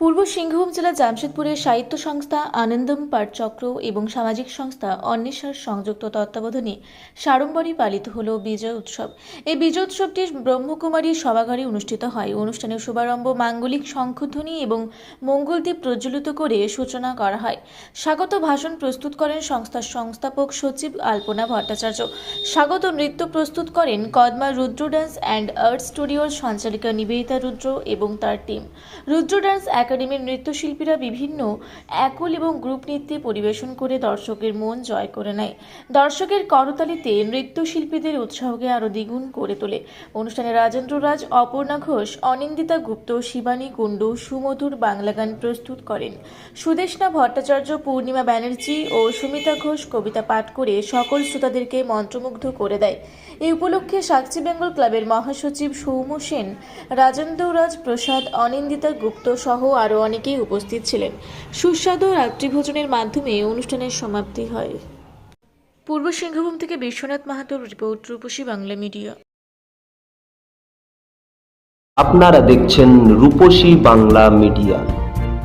পূর্ব সিংভূম জেলা জামশেদপুরের সাহিত্য সংস্থা আনন্দম পাঠচক্র এবং সামাজিক সংস্থা অন্বেষার সংযুক্ত তত্ত্বাবধানে সাড়ম্বরে পালিত হল বিজয় উৎসব। এই বিজয় উৎসবটি ব্রহ্মকুমারী সভাঘরে অনুষ্ঠিত হয়। অনুষ্ঠানের শুভারম্ভ মাঙ্গলিক শঙ্খধ্বনি এবং মঙ্গলদ্বীপ প্রজ্বলিত করে সূচনা করা হয়। স্বাগত ভাষণ প্রস্তুত করেন সংস্থার সংস্থাপক সচিব আলপনা ভট্টাচার্য। স্বাগত নৃত্য প্রস্তুত করেন Kadma Rudra dance and art স্টুডিওর সঞ্চালিকা নিবেদিতা রুদ্র এবং তার টিম রুদ্র ডান্স একাডেমির নৃত্যশিল্পীরা বিভিন্ন একল এবং গ্রুপ নৃত্যে পরিবেশন করে দর্শকের মন জয় করে নেয়। দর্শকের করতালিতে নৃত্যশিল্পীদের উৎসাহকে আরও দ্বিগুণ করে তোলে। অনুষ্ঠানে রাজেন্দ্র রাজ, অপর্ণা ঘোষ, অনিন্দিতা গুপ্ত, শিবানী কুণ্ডু, সুমধুর বাংলা গান প্রস্তুত করেন। সুদেশনা ভট্টাচার্য, পূর্ণিমা ব্যানার্জি ও সুমিতা ঘোষ কবিতা পাঠ করে সকল শ্রোতাদেরকে মন্ত্রমুগ্ধ করে দেয়। এই উপলক্ষে সাক্ষী বেঙ্গল ক্লাবের মহাসচিব সৌম্য সেন, রাজেন্দ্র রাজ প্রসাদ, অনিন্দিতা গুপ্ত সহ আরও অনেকেই উপস্থিত ছিলেন। সুস্বাদু রাত্রিভোজনের মাধ্যমে অনুষ্ঠানের সমাপ্তি হয়। পূর্ব সিংহভূম থেকে বিশ্বনাথ মাহাতোর রিপোর্ট, রূপসী বাংলা মিডিয়া। আপনারা দেখছেন রূপসী বাংলা মিডিয়া।